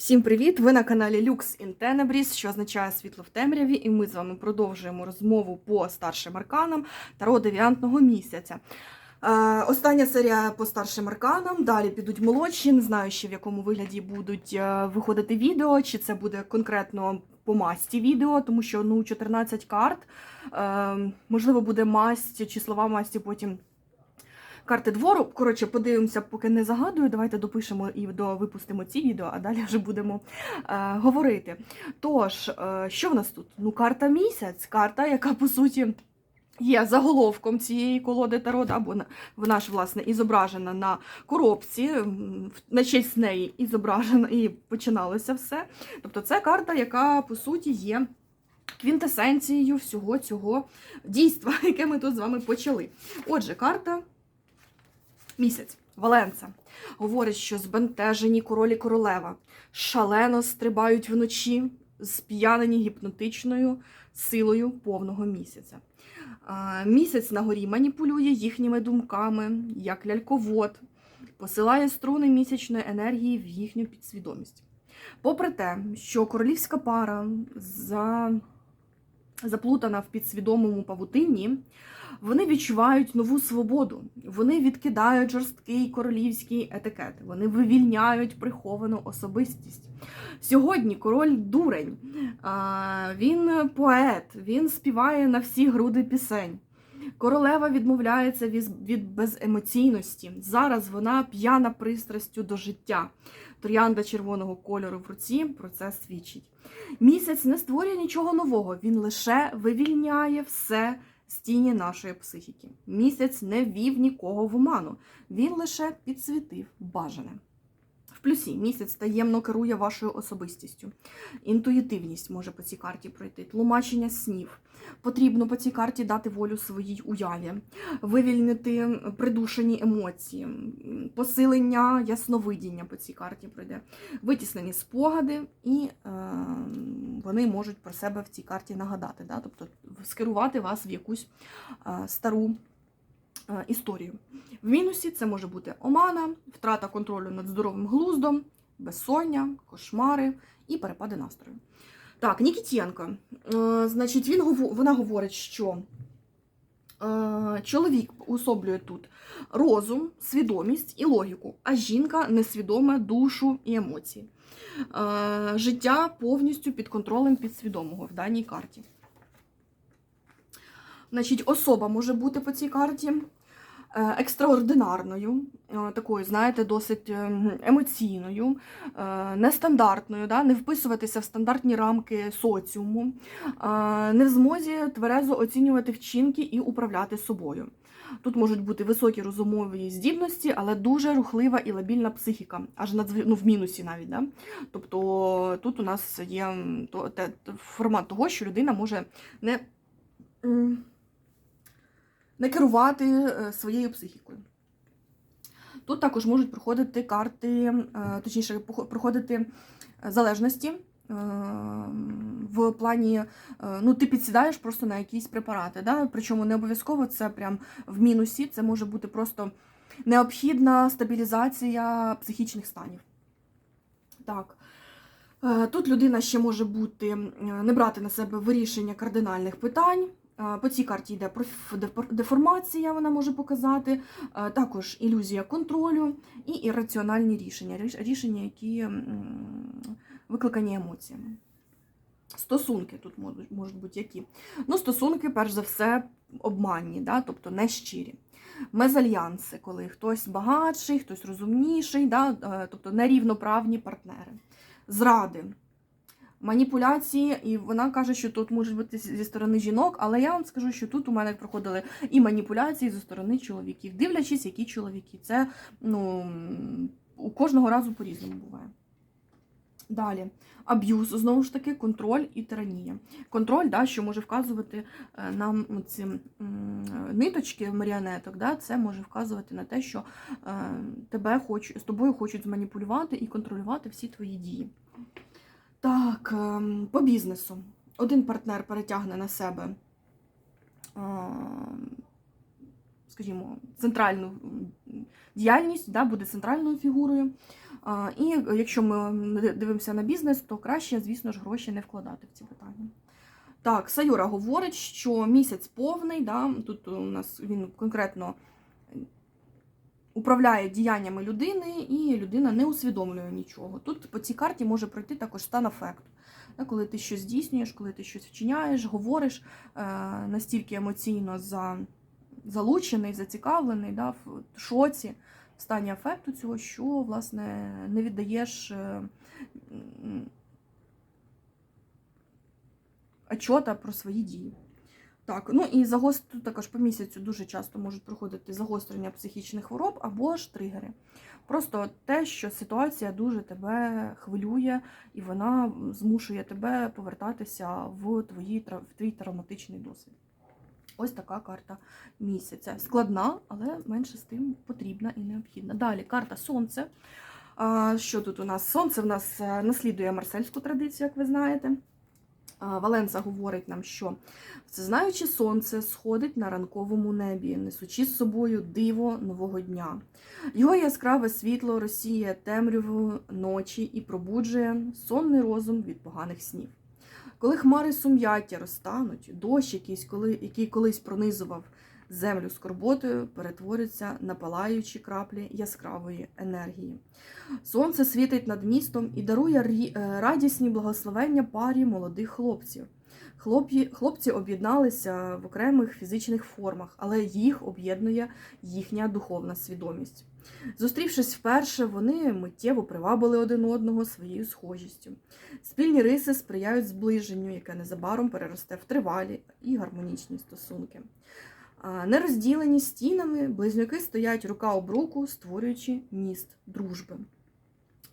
Всім привіт! Ви на каналі Lux in Tenebris, що означає світло в темряві, і ми з вами продовжуємо розмову по старшим арканам Таро девіантного місяця. Е, остання серія по старшим арканам. Далі підуть молодші. Не знаю ще в якому вигляді будуть е, виходити відео, чи це буде конкретно по масті відео, тому що ну 14 карт. Е, можливо, буде масть, числова масті потім. Карти двору. Коротше, подивимося, поки не загадую. Давайте допишемо і випустимо ці відео, а далі вже будемо е, говорити. Тож, е, що в нас тут? Ну, карта місяць, карта, яка по суті. Є заголовком цієї колоди Таро, да, бо вона ж власне і зображена на коробці, на честь неї і і починалося все. Тобто це карта, яка по суті є квінтесенцією всього цього дійства, яке ми тут з вами почали. Отже, карта місяць. Валенца говорить, що збентежені королі королева шалено стрибають вночі, сп'янені гіпнотичною силою повного місяця. Місяць на горі маніпулює їхніми думками, як ляльковод, посилає струни місячної енергії в їхню підсвідомість. Попри те, що королівська пара за... заплутана в підсвідомому павутинні, вони відчувають нову свободу. Вони відкидають жорсткий королівський етикет. Вони вивільняють приховану особистість. Сьогодні король дурень. Він поет, він співає на всі груди пісень. Королева відмовляється від- беземоційності. Зараз вона п'яна пристрастю до життя. Троянда червоного кольору в руці про це свідчить. Місяць не створює нічого нового, він лише вивільняє все з тіні нашої психіки. Місяць не ввів нікого в оману, він лише підсвітив бажане. Плюсі місяць таємно керує вашою особистістю. Інтуїтивність може по цій карті пройти, тлумачення снів. Потрібно по цій карті дати волю своїй уяві, вивільнити придушені емоції, посилення ясновидіння по цій карті пройде, витіснені спогади, і е, вони можуть про себе в цій карті нагадати, да? тобто скерувати вас в якусь е, стару історію. В мінусі це може бути омана, втрата контролю над здоровим глуздом, безсоння, кошмари і перепади настрою. Так, Нікітєнко. Е, значить, він, вона говорить, що е, чоловік уособлює тут розум, свідомість і логіку, а жінка несвідоме душу і емоції. Е, життя повністю під контролем підсвідомого в даній карті. Значить, особа може бути по цій карті е, екстраординарною, е, такою, знаєте, досить е, емоційною, е, нестандартною, да? не вписуватися в стандартні рамки соціуму, е, не в змозі тверезо оцінювати вчинки і управляти собою. Тут можуть бути високі розумові здібності, але дуже рухлива і лабільна психіка, аж надзві... ну, в мінусі навіть. Да? Тобто тут у нас є формат того, що людина може не, не керувати е, своєю психікою. Тут також можуть проходити карти, е, точніше, проходити залежності. е, В плані, ну, ти підсідаєш просто на якісь препарати. Да? Причому не обов'язково це прям в мінусі, це може бути просто необхідна стабілізація психічних станів. Так. Тут людина ще може бути не брати на себе вирішення кардинальних питань. Е, По цій карті йде деформація, вона може показати, Е, також ілюзія контролю і ірраціональні рішення, рішення, які викликані емоціями. Стосунки тут можуть, бути які. Ну, стосунки, перш за все, обманні, да? тобто нещирі. Мезальянси, коли хтось багатший, хтось розумніший, да? е, тобто нерівноправні партнери. Зради, маніпуляції, і вона каже, що тут можуть бути зі сторони жінок, але я вам скажу, що тут у мене проходили і маніпуляції зі сторони чоловіків, дивлячись, які чоловіки. Це ну, у кожного разу по-різному буває. Далі, аб'юз, знову ж таки, контроль і тиранія. Контроль, да, що може вказувати е, нам ці ниточки маріонеток, да, це може вказувати на те, що е, тебе хоч, з тобою хочуть зманіпулювати і контролювати всі твої дії. Так, ем, по бізнесу. Один партнер перетягне на себе, ем, скажімо, центральну діяльність, да, буде центральною фігурою. І якщо ми дивимося на бізнес, то краще, звісно ж, гроші не вкладати в ці питання. Так, Сайора говорить, що місяць повний, да, тут у нас він конкретно управляє діяннями людини, і людина не усвідомлює нічого. Тут по цій карті може пройти також стан афекту. Коли ти щось здійснюєш, коли ти щось вчиняєш, говориш е, настільки емоційно за, залучений, зацікавлений, да, в шоці, в стані афекту цього, що власне не віддаєш. Е, отчота про свої дії. Так, ну і загост... тут також по місяцю дуже часто можуть проходити загострення психічних хвороб або ж тригери. Просто те, що ситуація дуже тебе хвилює, і вона змушує тебе повертатися в, твої, в твій травматичний досвід. Ось така карта місяця. Складна, але менше з тим потрібна і необхідна. Далі карта Сонце. Що тут у нас? Сонце в нас е, наслідує марсельську традицію, як ви знаєте. Валенса говорить нам, що всезнаюче сонце сходить на ранковому небі, несучи з собою диво нового дня. Його яскраве світло розсіє темряву ночі і пробуджує сонний розум від поганих снів. Коли хмари сум'яття розтануть, дощ, якийсь, коли, який колись пронизував землю скорботою, перетвориться на палаючі краплі яскравої енергії. Сонце світить над містом і дарує е, радісні благословення парі молодих хлопців. Хлопці, хлопці об'єдналися в окремих фізичних формах, але їх об'єднує їхня духовна свідомість. Зустрівшись вперше, вони миттєво привабили один одного своєю схожістю. Спільні риси сприяють зближенню, яке незабаром переросте в тривалі і гармонічні стосунки. А, Нерозділені стінами, близнюки стоять рука об руку, створюючи міст дружби.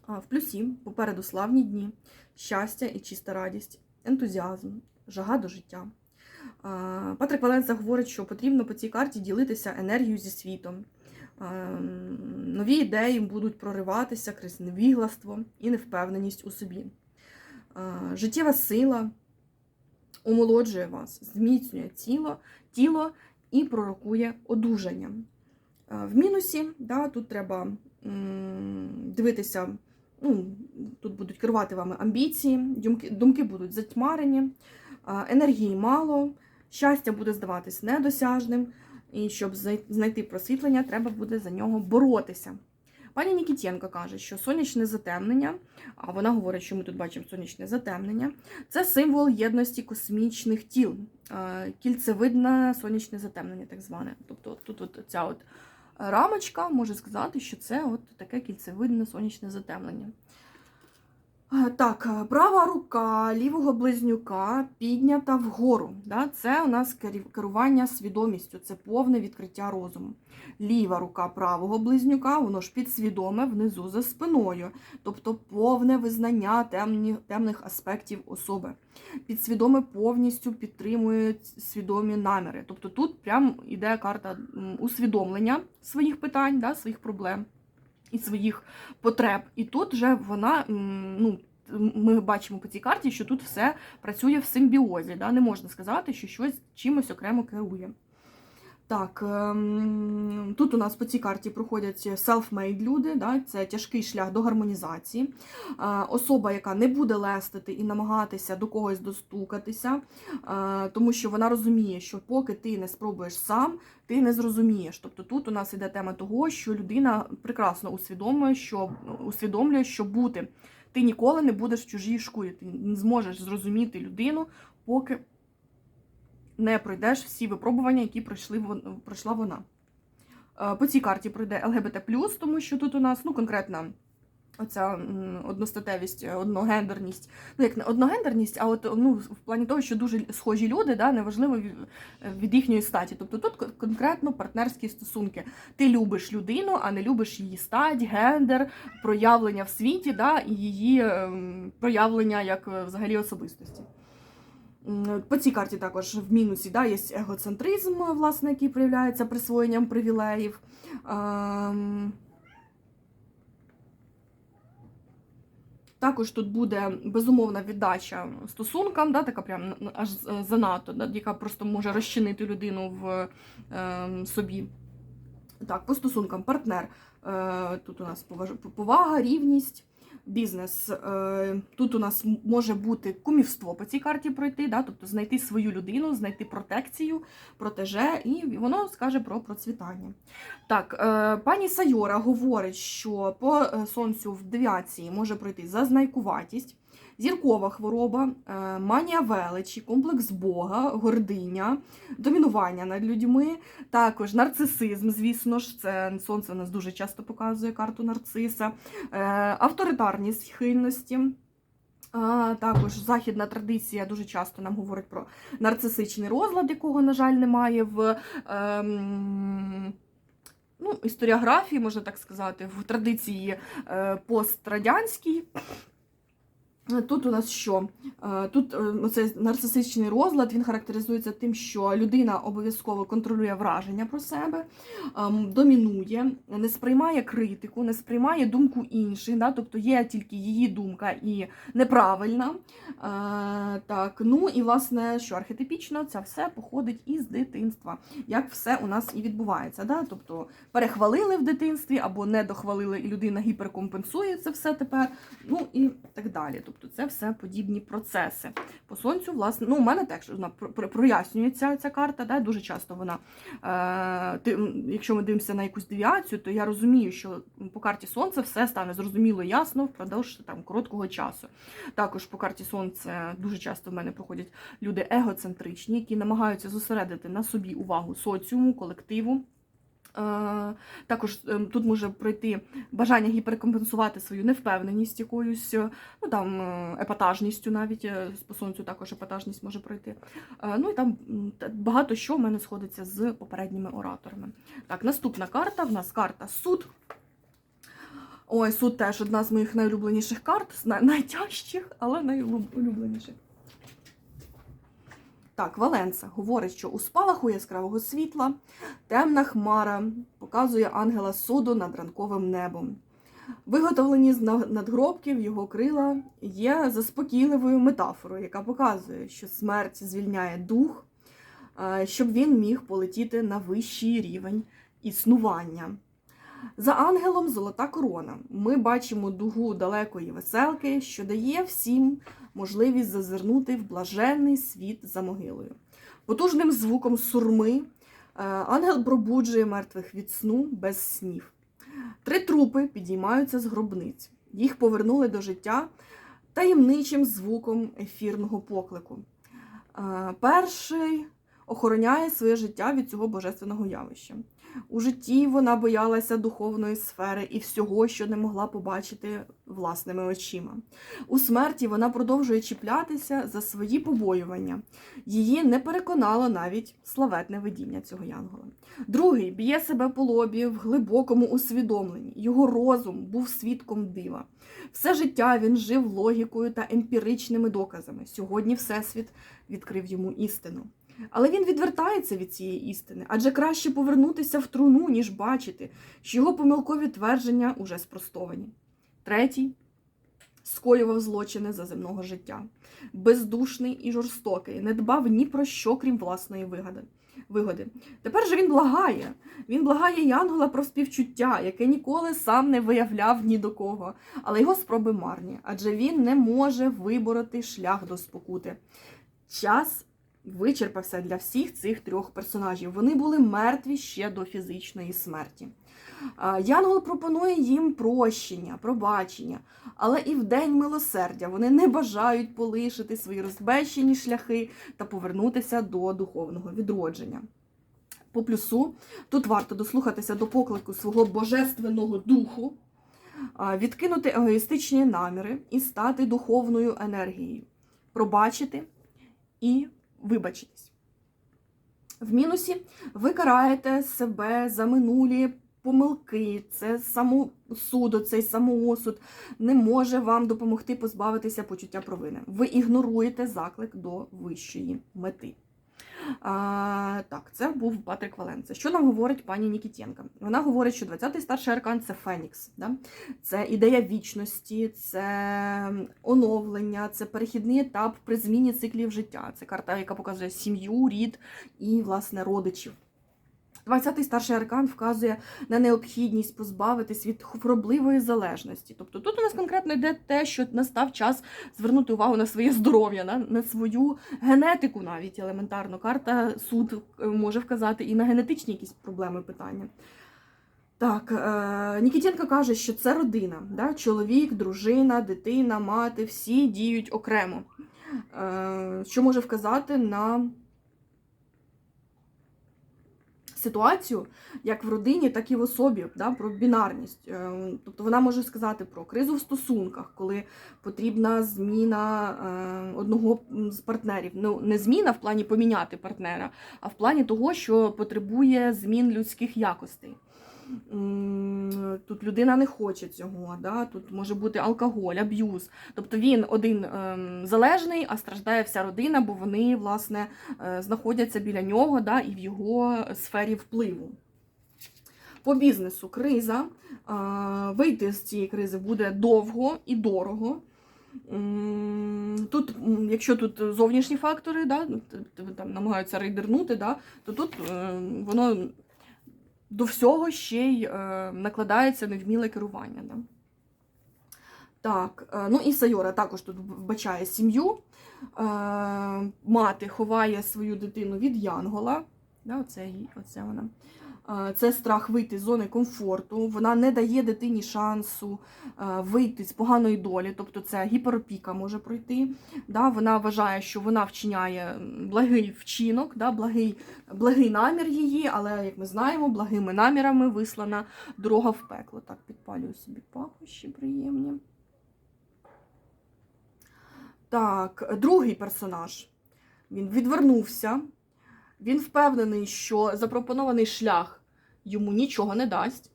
В плюсі попереду славні дні, щастя і чиста радість, ентузіазм, жага до життя. Патрик Валенса говорить, що потрібно по цій карті ділитися енергією зі світом. Нові ідеї будуть прориватися крізь невігластво і невпевненість у собі. Життєва сила омолоджує вас, зміцнює тіло, тіло і пророкує одужання. В мінусі да, тут треба дивитися, ну, тут будуть керувати вами амбіції, думки, думки будуть затьмарені, енергії мало, щастя буде здаватись недосяжним, і щоб знайти просвітлення, треба буде за нього боротися. Пані Нікітєнко каже, що сонячне затемнення, а вона говорить, що ми тут бачимо сонячне затемнення, це символ єдності космічних тіл, е, кільцевидне сонячне затемнення, так зване. Тобто тут от ця от рамочка може сказати, що це от таке кільцевидне сонячне затемнення. Е, Так, е, права рука лівого близнюка піднята вгору. Да? Це у нас керування свідомістю, це повне відкриття розуму. Ліва рука правого близнюка, воно ж підсвідоме внизу за спиною, тобто повне визнання темні, темних аспектів особи. Підсвідоме повністю підтримує свідомі наміри. Тобто тут прям іде карта усвідомлення своїх питань, да, своїх проблем і своїх потреб. І тут вже вона, ну, ми бачимо по цій карті, що тут все працює в симбіозі. Да? Не можна сказати, що щось чимось окремо керує. Так, ем, тут у нас по цій карті проходять self-made люди, да? це тяжкий шлях до гармонізації. Е, Особа, яка не буде лестити і намагатися до когось достукатися, е, тому що вона розуміє, що поки ти не спробуєш сам, ти не зрозумієш. Тобто тут у нас іде тема того, що людина прекрасно усвідомлює, що усвідомлює, що бути. Ти ніколи не будеш в чужій шкурі, ти не зможеш зрозуміти людину, поки не пройдеш всі випробування, які пройшли пройшла вона. Е, По цій карті пройде ЛГБТ, тому що тут у нас ну, конкретна оця одностатевість, е, одногендерність. Ну, як не одногендерність, а от ну, в плані того, що дуже схожі люди, да, неважливо від, від їхньої статі. Тобто тут конкретно партнерські стосунки. Ти любиш людину, а не любиш її стать, гендер, проявлення в світі, да, і її ем, проявлення як е, взагалі особистості. По цій карті також в мінусі да, є егоцентризм, власне, який проявляється присвоєнням привілеїв. Ем, Також тут буде безумовна віддача стосункам, да, така прям аж занадто, да, яка просто може розчинити людину в ем, собі. Так, по стосункам партнер. Е, Тут у нас повага, рівність, бізнес. Е, Тут у нас може бути кумівство по цій карті пройти, да? тобто знайти свою людину, знайти протекцію, протеже, і воно скаже про процвітання. Так, е, пані Сайора говорить, що по е, сонцю в девіації може пройти зазнайкуватість. Зіркова хвороба, е, манія величі, комплекс Бога, гординя, домінування над людьми, також нарцисизм, звісно ж, це сонце у нас дуже часто показує карту нарциса, е, авторитарні схильності. Також західна традиція дуже часто нам говорить про нарцисичний розлад, якого, на жаль, немає в ем, ну, історіографії, можна так сказати, в традиції е, пострадянській. Тут у нас що? Е, Тут е, цей нарцисичний розлад він характеризується тим, що людина обов'язково контролює враження про себе, ем, домінує, не сприймає критику, не сприймає думку інших, да? тобто є тільки її думка і неправильна. Е, Так, ну і власне, що архетипічно, це все походить із дитинства, як все у нас і відбувається. Да? Тобто перехвалили в дитинстві або не дохвалили, і людина гіперкомпенсує це все тепер, ну і так далі. Тобто це все подібні процеси. По сонцю, власне, ну у мене теж вона про- про- прояснюється ця карта. Да? Дуже часто вона, е, ти, якщо ми дивимося на якусь девіацію, то я розумію, що по карті сонця все стане зрозуміло і ясно впродовж там короткого часу. Також по карті сонця дуже часто в мене проходять люди егоцентричні, які намагаються зосередити на собі увагу соціуму, колективу. Е, Також ем, тут може пройти бажання гіперкомпенсувати свою невпевненість якоюсь, е, ну там е, епатажністю навіть е, по сонцю також епатажність може пройти. Е, Ну і там багато що в мене сходиться з попередніми ораторами. Так, наступна карта в нас карта суд. Ой, суд теж одна з моїх найулюбленіших карт, найтяжчих, але найулюбленіших. Так, Валенса говорить, що у спалаху яскравого світла темна хмара показує ангела суду над ранковим небом. Виготовлені з надгробків його крила є заспокійливою метафорою, яка показує, що смерть звільняє дух, е, щоб він міг полетіти на вищий рівень існування. За ангелом золота корона. Ми бачимо дугу далекої веселки, що дає всім можливість зазирнути в блаженний світ за могилою. Потужним звуком сурми е, ангел пробуджує мертвих від сну без снів. Три трупи підіймаються з гробниць. Їх повернули до життя таємничим звуком ефірного поклику. Е, Перший охороняє своє життя від цього божественного явища. У житті вона боялася духовної сфери і всього, що не могла побачити власними очима. У смерті вона продовжує чіплятися за свої побоювання. Її не переконало навіть славетне видіння цього янгола. Другий б'є себе по лобі в глибокому усвідомленні. Його розум був свідком дива. Все життя він жив логікою та емпіричними доказами. Сьогодні Всесвіт відкрив йому істину. Але він відвертається від цієї істини, адже краще повернутися в труну, ніж бачити, що його помилкові твердження уже спростовані. Третій скоював злочини за земного життя. Бездушний і жорстокий, не дбав ні про що, крім власної вигоди. вигоди. Тепер же він благає. Він благає Янгола про співчуття, яке ніколи сам не виявляв ні до кого. Але його спроби марні, адже він не може вибороти шлях до спокути. Час вичерпався для всіх цих трьох персонажів. Вони були мертві ще до фізичної смерті. Янгол пропонує їм прощення, пробачення, але і в день милосердя вони не бажають полишити свої розбещені шляхи та повернутися до духовного відродження. По плюсу, тут варто дослухатися до поклику свого божественного духу, відкинути егоїстичні наміри і стати духовною енергією, пробачити і вибачитись. В мінусі ви караєте себе за минулі помилки, це самосуд, цей самоосуд не може вам допомогти позбавитися почуття провини. Ви ігноруєте заклик до вищої мети. А, так, це був Патрик Валенце. Що нам говорить пані Нікітєнка? Вона говорить, що 20-й старший аркан це Фенікс. Да? Це ідея вічності, це оновлення, це перехідний етап при зміні циклів життя. Це карта, яка показує сім'ю, рід і, власне, родичів. 20-й старший аркан вказує на необхідність позбавитись від хворобливої залежності. Тобто тут у нас конкретно йде те, що настав час звернути увагу на своє здоров'я, на, на свою генетику, навіть елементарно. Карта суд е, може вказати і на генетичні якісь проблеми питання. Так, е, Нікітенко каже, що це родина. Да? Чоловік, дружина, дитина, мати, всі діють окремо. Е, що може вказати на ситуацію як в родині, так і в особі, да, про бінарність. Е, Тобто вона може сказати про кризу в стосунках, коли потрібна зміна е, одного з партнерів. Ну, не зміна в плані поміняти партнера, а в плані того, що потребує змін людських якостей. Тут людина не хоче цього, да? тут може бути алкоголь, аб'юз. Тобто він один ем, залежний, а страждає вся родина, бо вони власне е, знаходяться біля нього да? і в його сфері впливу. По бізнесу криза. Е, Вийти з цієї кризи буде довго і дорого. Тут, якщо тут зовнішні фактори, да, т- там намагаються рейдернути, да, то тут е, воно до всього ще й е, накладається невміле керування. Да? Так, е, ну і Сайора також тут вбачає сім'ю. Е, мати ховає свою дитину від Янгола. Да, оце, оце вона. Е, Це страх вийти з зони комфорту. Вона не дає дитині шансу е, вийти з поганої долі, тобто це гіперопіка може пройти. Да, Вона вважає, що вона вчиняє благий вчинок, да, благий благий намір її, але, як ми знаємо, благими намірами вислана дорога в пекло. Так, підпалюю собі пахощі приємні. Так, другий персонаж. Він відвернувся. Він впевнений, що запропонований шлях йому нічого не дасть.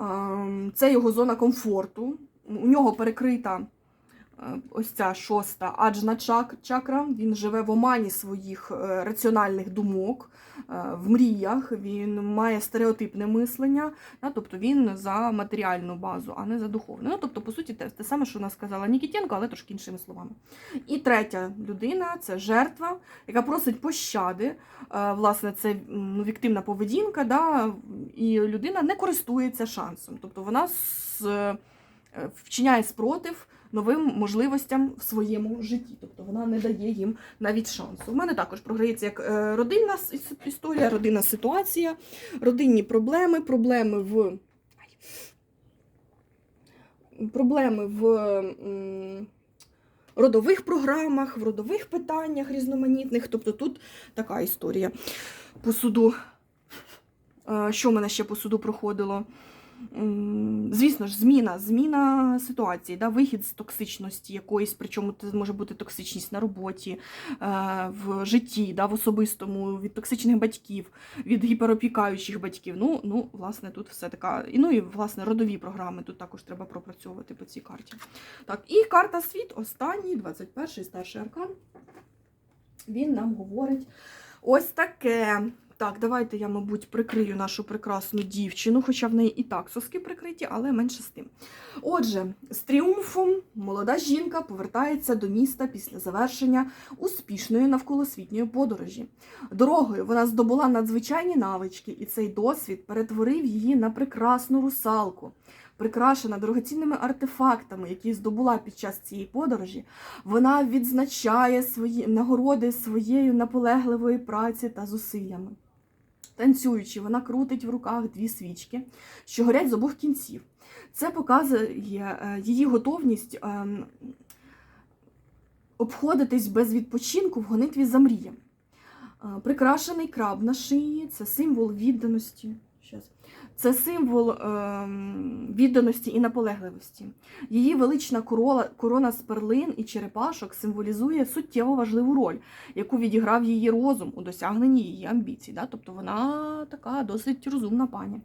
Ем, Це його зона комфорту. У нього перекрита ось ця шоста аджна чакра. Він живе в омані своїх е, раціональних думок, е, в мріях. Він має стереотипне мислення, тобто він за матеріальну базу, а не за духовну. Ну, тобто, по суті, те, те саме, що вона сказала Нікітенко, але трошки іншими словами. І третя людина це жертва, яка просить пощади. Е, Власне, це ну, віктивна поведінка, да, і людина не користується шансом. Тобто вона е, вчиняє спротив новим можливостям в своєму житті. Тобто вона не дає їм навіть шансу. У мене також програється як е, родинна історія, родинна ситуація, родинні проблеми, проблеми в. Проблеми в. Родових програмах, в родових питаннях різноманітних. Тобто тут така історія по суду. Е, Що в мене ще по суду проходило? Звісно ж, зміна, зміна ситуації, да, вихід з токсичності якоїсь, причому це може бути токсичність на роботі, е, в житті, да, в особистому, від токсичних батьків, від гіперопікаючих батьків. Ну, ну, власне, тут все така. Ну і власне родові програми тут також треба пропрацьовувати по цій карті. Так, і карта світ, останній, 21-й старший аркан. Він нам говорить ось таке. Так, давайте я, мабуть, прикрию нашу прекрасну дівчину, хоча в неї і так соски прикриті, але менше з тим. Отже, з тріумфом молода жінка повертається до міста після завершення успішної навколосвітньої подорожі. Дорогою вона здобула надзвичайні навички, і цей досвід перетворив її на прекрасну русалку. Прикрашена дорогоцінними артефактами, які здобула під час цієї подорожі, вона відзначає свої нагороди своєю наполегливої праці та зусиллями. Танцюючи, вона крутить в руках дві свічки, що горять з обох кінців. Це показує е, її готовність ем, обходитись без відпочинку в гонитві за мріями. Е, Прикрашений краб на шиї це символ відданості. Це символ ем, відданості і наполегливості. Її велична корона, корона з перлин і черепашок символізує суттєво важливу роль, яку відіграв її розум у досягненні її амбіцій. Да? Тобто вона така досить розумна пані.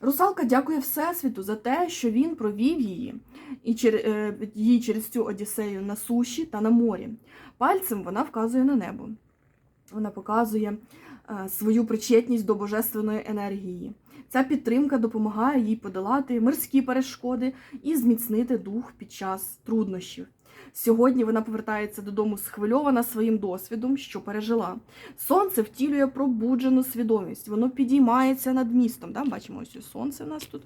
Русалка дякує Всесвіту за те, що він провів її і е, її через цю одіссею на суші та на морі. Пальцем вона вказує на небо. Вона показує е, свою причетність до божественної енергії. Ця підтримка допомагає їй подолати мирські перешкоди і зміцнити дух під час труднощів. Сьогодні вона повертається додому схвильована своїм досвідом, що пережила. Сонце втілює пробуджену свідомість. Воно підіймається над містом. Да? Бачимо, ось сонце в нас тут.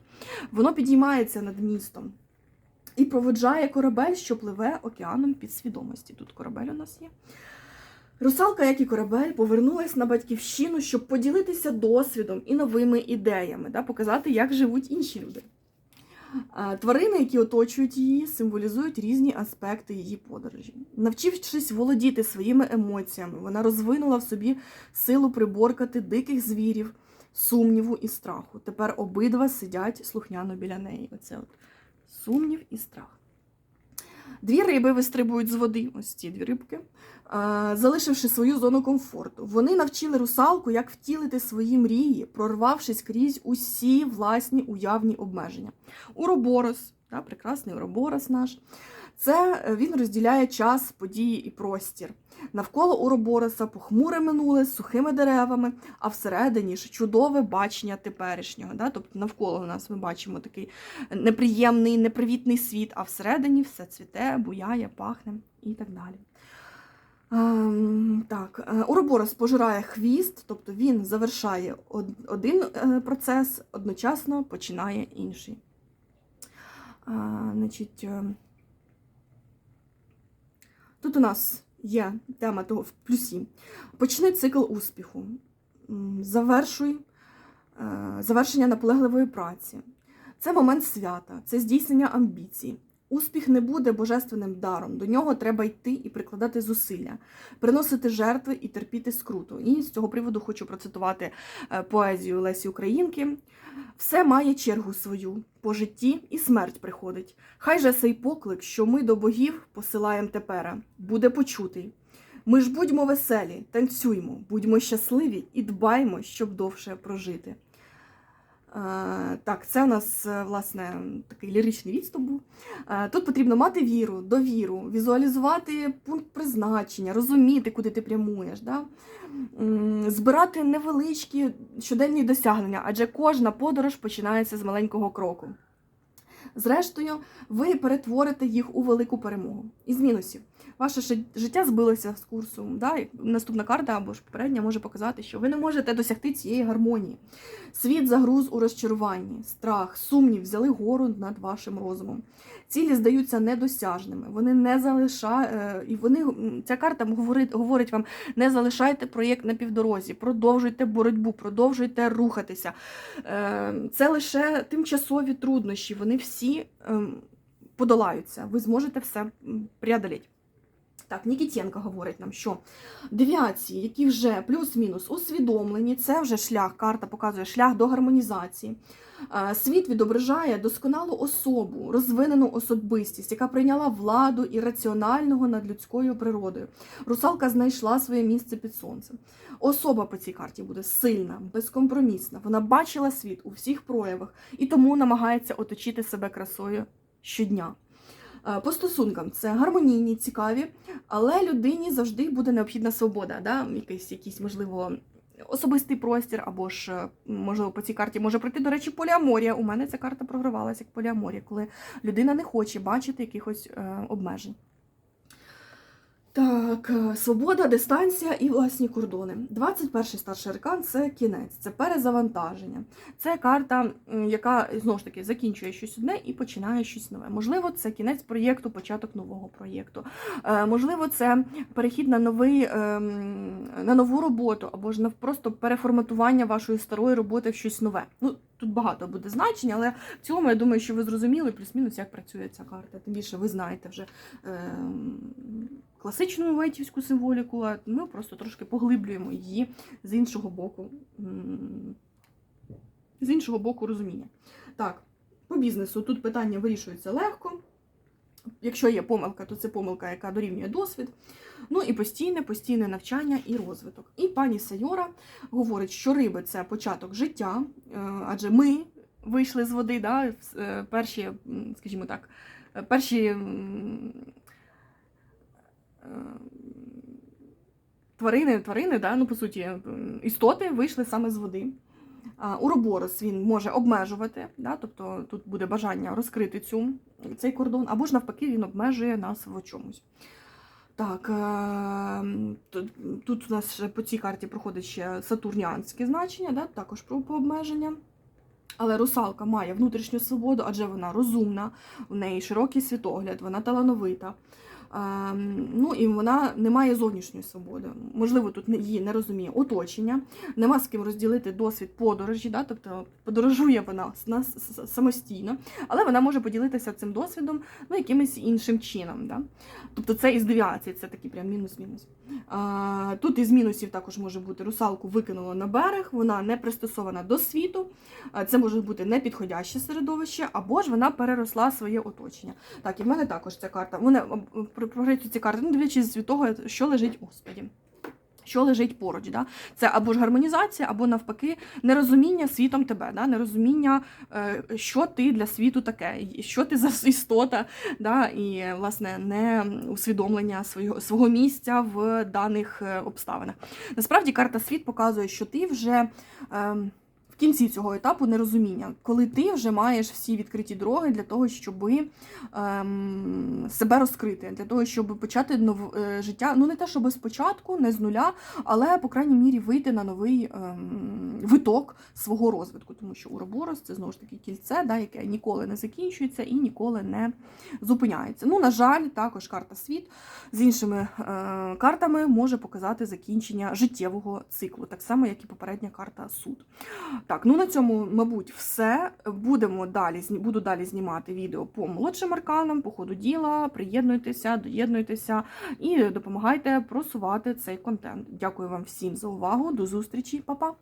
Воно підіймається над містом і проводжає корабель, що пливе океаном підсвідомості. Тут корабель у нас є. Русалка, як і корабель, повернулась на батьківщину, щоб поділитися досвідом і новими ідеями, да, показати, як живуть інші люди. Тварини, які оточують її, символізують різні аспекти її подорожі. Навчившись володіти своїми емоціями, вона розвинула в собі силу приборкати диких звірів, сумніву і страху. Тепер обидва сидять слухняно біля неї. Оце от сумнів і страх. Дві риби вистрибують з води, ось ці дві рибки, залишивши свою зону комфорту. Вони навчили русалку, як втілити свої мрії, прорвавшись крізь усі власні уявні обмеження. Уроборос, да, прекрасний уроборос наш. Це е, він розділяє час, події і простір. Навколо Уробороса похмуре минуле з сухими деревами, а всередині ж чудове бачення теперішнього. Да? Тобто навколо нас ми бачимо такий неприємний, непривітний світ, а всередині все цвіте, буяє, пахне і так далі. Ем, так, е, Уроборос пожирає хвіст, тобто він завершає один е, процес, одночасно починає інший. Значить, е, тут у нас є тема того в плюсі. Почни цикл успіху. Завершуй завершення наполегливої праці. Це момент свята, це здійснення амбіцій. Успіх не буде божественним даром. До нього треба йти і прикладати зусилля, приносити жертви і терпіти скруту. І з цього приводу хочу процитувати е, поезію Лесі Українки. Все має чергу свою, по житті і смерть приходить. Хай же сей поклик, що ми до богів посилаєм тепера, буде почутий. Ми ж будьмо веселі, танцюймо, будьмо щасливі і дбаймо, щоб довше прожити. Так, це у нас е, власне такий ліричний відступ був. Тут потрібно мати віру, довіру, візуалізувати пункт призначення, розуміти, куди ти прямуєш. Да? Збирати невеличкі щоденні досягнення, адже кожна подорож починається з маленького кроку. Зрештою, ви перетворите їх у велику перемогу. Із мінусів. Ваше життя збилося з курсу. Да? Наступна карта або ж попередня може показати, що ви не можете досягти цієї гармонії. Світ загруз у розчаруванні, страх, сумнів взяли гору над вашим розумом. Цілі здаються недосяжними. Вони не залишають, і вони ця карта говорить, говорить вам: не залишайте проєкт на півдорозі, продовжуйте боротьбу, продовжуйте рухатися. Е, Це лише тимчасові труднощі. Вони всі ем, подолаються. Ви зможете все преодолеть. Так, Нікітєнко говорить нам, що девіації, які вже плюс-мінус усвідомлені, це вже шлях, карта показує шлях до гармонізації. Е, Світ відображає досконалу особу, розвинену особистість, яка прийняла владу ірраціонального над людською природою. Русалка знайшла своє місце під сонцем. Особа по цій карті буде сильна, безкомпромісна. Вона бачила світ у всіх проявах і тому намагається оточити себе красою щодня. Е, По стосункам це гармонійні, цікаві, але людині завжди буде необхідна свобода, да? якийсь, якийсь, можливо, особистий простір, або ж, е, можливо, по цій карті може прийти, до речі, поліаморія. У мене ця карта програвалася як поліаморія, коли людина не хоче бачити якихось е, обмежень. Так, е, свобода, дистанція і власні кордони. 21-й старший аркан це кінець, це перезавантаження. Це карта, яка знову ж таки закінчує щось одне і починає щось нове. Можливо, це кінець проєкту, початок нового проєкту. Е, Можливо, це перехід на новий ем, на нову роботу, або ж на просто переформатування вашої старої роботи в щось нове. Ну тут багато буде значень, але в цілому я думаю, що ви зрозуміли плюс-мінус, як працює ця карта. Тим більше ви знаєте вже. Класичну ветівську символіку, а ми просто трошки поглиблюємо її з іншого боку, з іншого боку розуміння. Так, по бізнесу тут питання вирішується легко. Якщо є помилка, то це помилка, яка дорівнює досвід. Ну і постійне, постійне навчання і розвиток. І пані Сайора говорить, що риби це початок життя, е, адже ми вийшли з води, да, е, перші, скажімо так, е, перші тварини, тварини, да, ну по суті, істоти вийшли саме з води. Уроборос він може обмежувати, да, тобто тут буде бажання розкрити цю, цей кордон, або ж навпаки він обмежує нас в чомусь. Так, е, тут у нас по цій карті проходить ще сатурніанське значення, да, також про обмеження. Але русалка має внутрішню свободу, адже вона розумна, в неї широкий світогляд, вона талановита. Ем, ну і вона не має зовнішньої свободи. Можливо, тут її не розуміє оточення, нема з ким розділити досвід подорожі, да? тобто подорожує вона самостійно, але вона може поділитися цим досвідом ну, якимось іншим чином. Да? Тобто це із девіації, це такий прям мінус-мінус. А, тут із мінусів також може бути русалку викинуло на берег, вона не пристосована до світу, це може бути непідходяще середовище, або ж вона переросла своє оточення. Так, і в мене також ця карта. Програють ці карти, ну, дивлячись від того, що лежить, господі. Що лежить поруч, да? це або ж гармонізація, або навпаки нерозуміння світом тебе, да? нерозуміння, е, що ти для світу таке, що ти за істота, да? і власне не усвідомлення свого, свого місця в даних е, обставинах. Насправді карта світ показує, що ти вже. ем, кінці цього етапу нерозуміння, коли ти вже маєш всі відкриті дороги для того, щоб ем, себе розкрити, для того, щоб почати нов, е, життя. Ну не те, щоб спочатку, не з нуля, але по крайній мірі вийти на новий ем, виток свого розвитку, тому що Уроборос це знову ж таки кільце, да, яке ніколи не закінчується і ніколи не зупиняється. Ну, на жаль, також карта світ з іншими е, картами може показати закінчення життєвого циклу, так само, як і попередня карта суд. Так, ну на цьому, мабуть, все. Будемо далі буду далі знімати відео по молодшим арканам, по ходу діла. Приєднуйтеся, доєднуйтеся і допомагайте просувати цей контент. Дякую вам всім за увагу. До зустрічі, Па-па!